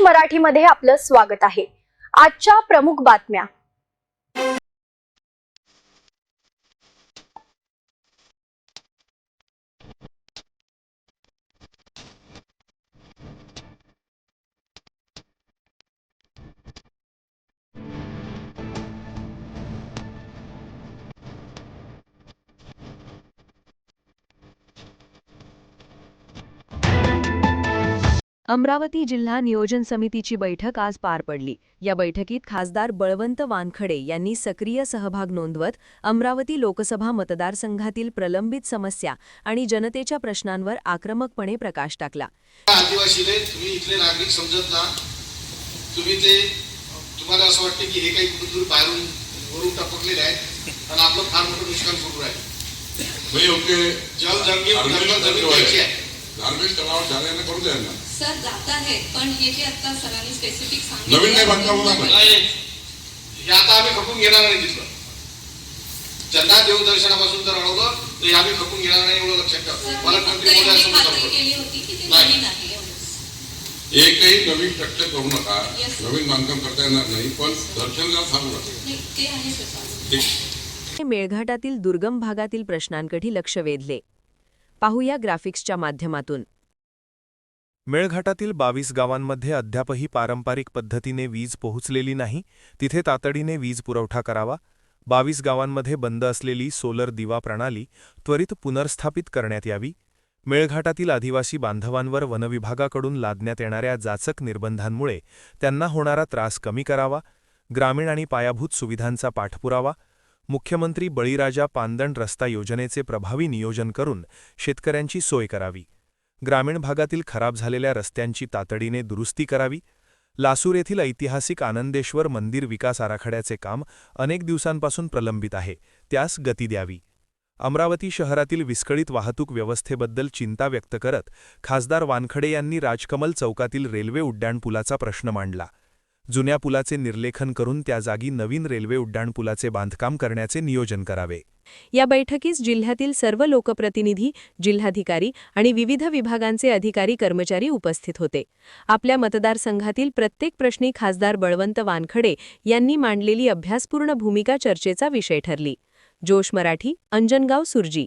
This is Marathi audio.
मराठीमध्ये आपलं स्वागत आहे. आजच्या प्रमुख बातम्या. अमरावती जिल्हा नियोजन समितीची बैठक आज पार पडली. या बैठकीत खासदार बळवंत वानखडे यांनी सक्रिय सहभाग नोंदवत अमरावती लोकसभा मतदारसंघातील प्रलंबित समस्या आणि जनतेच्या प्रश्नांवर आक्रमकपणे प्रकाश टाकला. आदिवासीले तुम्ही इथले नागरिक समजत ना. तुम्ही ते तुम्हाला असं वाटतं की हे काही कुठून बाहेरून वरून टपकलेले आहेत आणि आपलं फार मोठं नुकसान सुरू आहे. भाई ओके जल जमीन जंगल जमीन द्यायची आहे. धार्मिक तलाव जाण्याने करू द्या ना सर जात आहेत पण हे जे आता सरांनी स्पेसिफिक सांगितलं नवीन नाही बांधकाम होणार नाही. नाही, हे आता आम्ही खपून घेणार नाही तिथलं देवदर्शनापासून जर अडवलं तर हे आम्ही खपून घेणार नाही एवढं लक्षात सर, ठेवा मी मला फक्त कोणती मोठ्या एवढी समजून खात्री सांगतो. केली होती की ते नाही. नवीन आहे एवढंच. एकही नवीन स्ट्रक्चर करू नका Yes. नवीन बांधकाम करता येणार नाही पण दर्शनला थांबू नका नाही, ते आहे सर चालू. ठीक मेळघाटातील दुर्गम भागातील प्रश्नांकडे लक्ष वेधले पाहूया ग्राफिक्सच्या माध्यमातून मेळघाटातील बावीस गावांमध्ये अद्यापही पारंपरिक पद्धतीने वीज पोहोचलेली नाही. तिथे तातडीने वीज पुरवठा करावा. बावीस गावांमध्ये बंद असलेली सोलर दिवा प्रणाली त्वरित पुनर्स्थापित करण्यात यावी. मेळघाटातील आदिवासी बांधवांवर वनविभागाकडून लादण्यात येणाऱ्या जाचक निर्बंधांमुळे त्यांना होणारा त्रास कमी करावा. ग्रामीण आणि पायाभूत सुविधांचा पाठपुरावा. मुख्यमंत्री बळीराजा पांदण रस्ता योजनेचे प्रभावी नियोजन करून शेतकऱ्यांची सोय करावी. ग्रामीण भागातील खराब झालेल्या रस्त्यांची तातडीने दुरुस्ती करावी. लासूर येथील ऐतिहासिक आनंदेश्वर मंदिर विकास आराखड्याचे काम अनेक दिवसांपासून प्रलंबित आहे. त्यास गती द्यावी. अमरावती शहरातील विस्कळीत वाहतूक व्यवस्थेबद्दल चिंता व्यक्त करत खासदार वानखडे यांनी राजकमल चौकातील रेल्वे उड्डाणपुलाचा प्रश्न मांडला. जुन्या पुलाचे निर्लेखन करून त्या जागी नवीन रेल्वे उड्डाणपुलाचे बांधकाम करण्याचे नियोजन करावे. या बैठकीस जिल्ह्यातील सर्व लोकप्रतिनिधी जिल्हाधिकारी आणि विविध विभागांचे अधिकारी कर्मचारी उपस्थित होते. आपल्या मतदारसंघातील प्रत्येक प्रश्नी खासदार बळवंत वानखडे यांनी मांडलेली अभ्यासपूर्ण भूमिका चर्चेचा विषय ठरली. जोश मराठी अंजनगाव सुरजी.